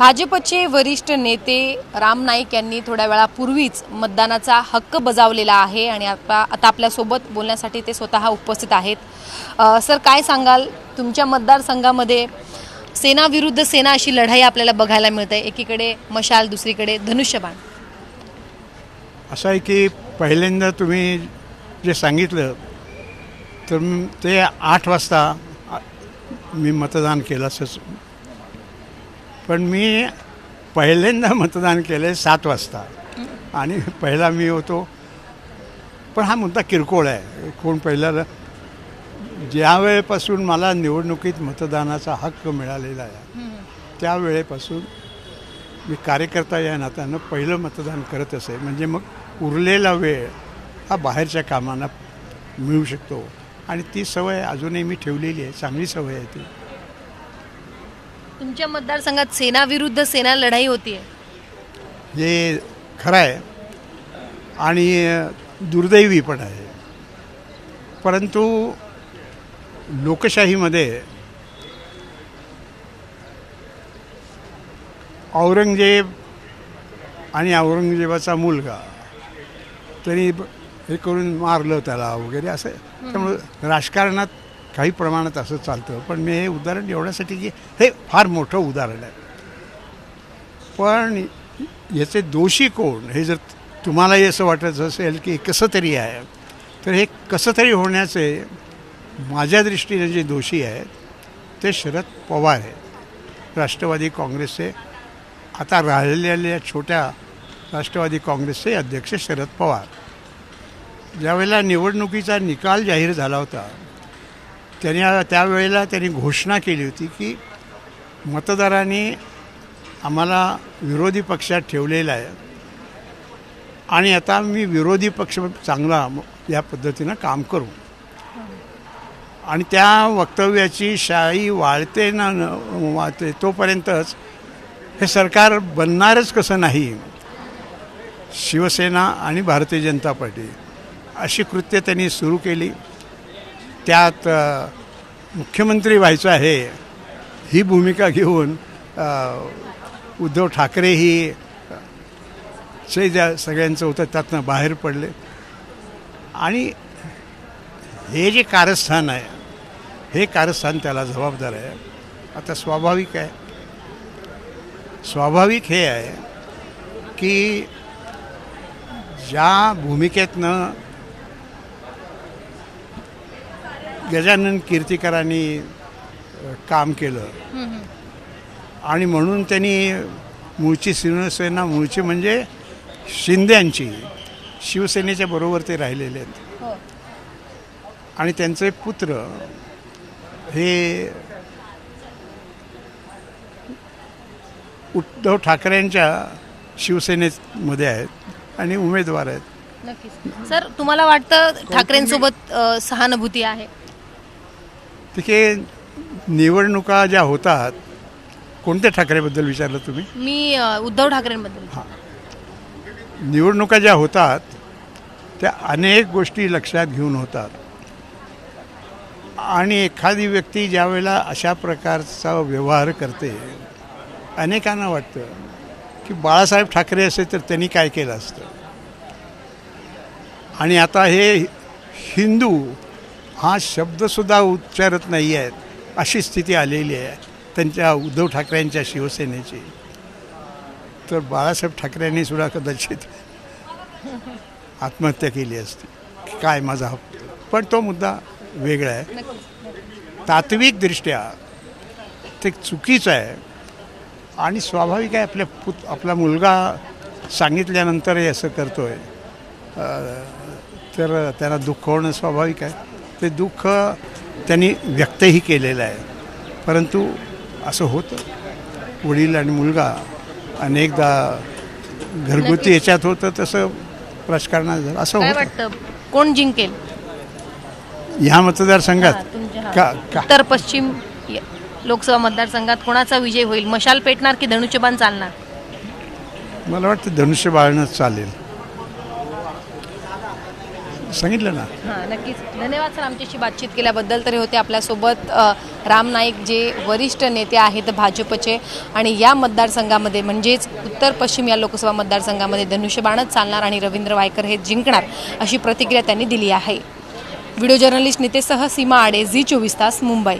भाजपचे वरिष्ठ नेते राम नाईक यांनी थोड्या वेळापूर्वीच मतदानाचा हक्क बजावलेला आहे आणि आता आता आपल्यासोबत बोलण्यासाठी ते स्वतः उपस्थित आहेत. सर काय सांगाल? तुमच्या मतदारसंघामध्ये सेना विरुद्ध सेना अशी लढाई आपल्याला बघायला मिळते. एकीकडे मशाल दुसरीकडे धनुष्यबाण. असं आहे की पहिल्यांदा तुम्ही जे सांगितलं तर ते आठ वाजता मी मतदान केलं असंच पण मी पहिल्यांदा मतदान केलं आहे सात वाजता. आणि पहिला मी होतो. पण हा मुद्दा किरकोळ आहे. कोण पहिल्याला ज्या वेळेपासून मला निवडणुकीत मतदानाचा हक्क मिळालेला आहे त्यावेळेपासून मी कार्यकर्ता या नात्यानं पहिलं मतदान करत असे. म्हणजे मग उरलेला वेळ हा बाहेरच्या कामांना मिळू शकतो. आणि ती सवय अजूनही मी ठेवलेली आहे. चांगली सवय आहे ती. तुमच्या मतदारसंघात सेना विरुद्ध सेना लढाई होती हे खरं आहे आणि दुर्दैवी पण आहे. परंतु लोकशाहीमध्ये औरंगजेब आणि औरंगजेबाचा मुलगा तरी हे करून मारलं त्याला वगैरे असं. त्यामुळं राजकारणात काही प्रमाणात असं चालतं पण मी हे उदाहरण एवढ्यासाठी की हे फार मोठं उदाहरण आहे. पण याचे दोषी कोण? हे जर तुम्हालाही असं वाटत असेल की कसं तरी आहे तर हे कसं तरी होण्याचे माझ्या दृष्टीने जे दोषी आहेत ते शरद पवार आहेत. राष्ट्रवादी काँग्रेसचे आता राहिलेल्या छोट्या राष्ट्रवादी काँग्रेसचे अध्यक्ष शरद पवार. ज्यावेळेला निवडणुकीचा निकाल जाहीर झाला होता त्यांनी त्यावेळेला त्यांनी घोषणा केली होती की मतदारांनी आम्हाला विरोधी पक्षात ठेवलेला आहे. आणि आता मी विरोधी पक्ष चांगला या पद्धतीनं काम करू. आणि त्या वक्तव्याची शाई वाळते ना न- वाळते तोपर्यंतच हे सरकार बनणारच कसं नाही. शिवसेना आणि भारतीय जनता पार्टी अशी कृत्य त्यांनी सुरू केली. त्यात मुख्यमंत्री व्हायचं आहे ही भूमिका घेऊन उद्धव ठाकरे ही जे ज्या सगळ्यांचं होतं त्यातनं बाहेर पडले. आणि हे जे कारस्थान आहे हे कारस्थान त्याला जबाबदार आहे. आता स्वाभाविक आहे. स्वाभाविक हे आहे की ज्या भूमिकेतनं गजानन कीर्तिकरांनी काम केलं. आणि म्हणून त्यांनी मूळची शिवसेना मूळची म्हणजे शिंद्यांची शिवसेनेच्या बरोबर ते राहिलेले आहेत. हो. आणि त्यांचे पुत्र हे उद्धव ठाकरेंच्या शिवसेनेमध्ये आहेत आणि उमेदवार आहेत. सर तुम्हाला वाटतं ठाकरेंसोबत सहानुभूती आहे? तिथे निवडणुका ज्या होतात कोणत्या ठाकरेबद्दल विचारलं तुम्ही? मी अ, उद्धव ठाकरेंबद्दल. निवडणुका ज्या होतात त्या अनेक गोष्टी लक्षात घेऊन होतात. आणि एखादी व्यक्ती ज्या वेळेला अशा प्रकारचा व्यवहार करते अनेकांना वाटतं की बाळासाहेब ठाकरे असे तर त्यांनी काय केलं असतं? आणि आता हे हिंदू हा शब्दसुद्धा उच्चारत नाही आहेत अशी स्थिती आलेली आहे त्यांच्या उद्धव ठाकरेंच्या शिवसेनेची. तर बाळासाहेब ठाकरेंनी सुद्धा कदाचित आत्महत्या केली असती. काय माझा हक्क? पण तो मुद्दा वेगळा आहे. तात्विकदृष्ट्या ते चुकीचं आहे. आणि स्वाभाविक आहे आपल्या पुत आपला मुलगा सांगितल्यानंतरही असं करतो आहे तर त्यांना दुःख होणं स्वाभाविक आहे. ते दुःख त्यांनी व्यक्तही केलेलं आहे. परंतु असं होतं. वडील आणि मुलगा अनेकदा घरगुती याच्यात होतं तसं राजकारणात झालं. असं काय होतं. वाटतं? कोण जिंकेल? ह्या मतदारसंघात. का का? उत्तर पश्चिम लोकसभा मतदारसंघात कोणाचा विजय होईल? मशाल पेटणार की धनुष्यबाण चालणार? मला वाटतं धनुष्य बाळणंच चालेल. सांगितलं ना? हां नक्कीच. धन्यवाद सर आमच्याशी बातचीत केल्याबद्दल. तरी होते आपल्यासोबत अ, राम नाईक जे वरिष्ठ नेते आहेत भाजपचे आणि या मतदारसंघामध्ये म्हणजेच उत्तर पश्चिम या लोकसभा मतदारसंघामध्ये धनुष्यबाणच चालणार आणि रवींद्र वायकर हे जिंकणार अशी प्रतिक्रिया त्यांनी दिली आहे. व्हिडिओ जर्नलिस्ट नेतेसह सीमा आडे झी चोवीस तास मुंबई.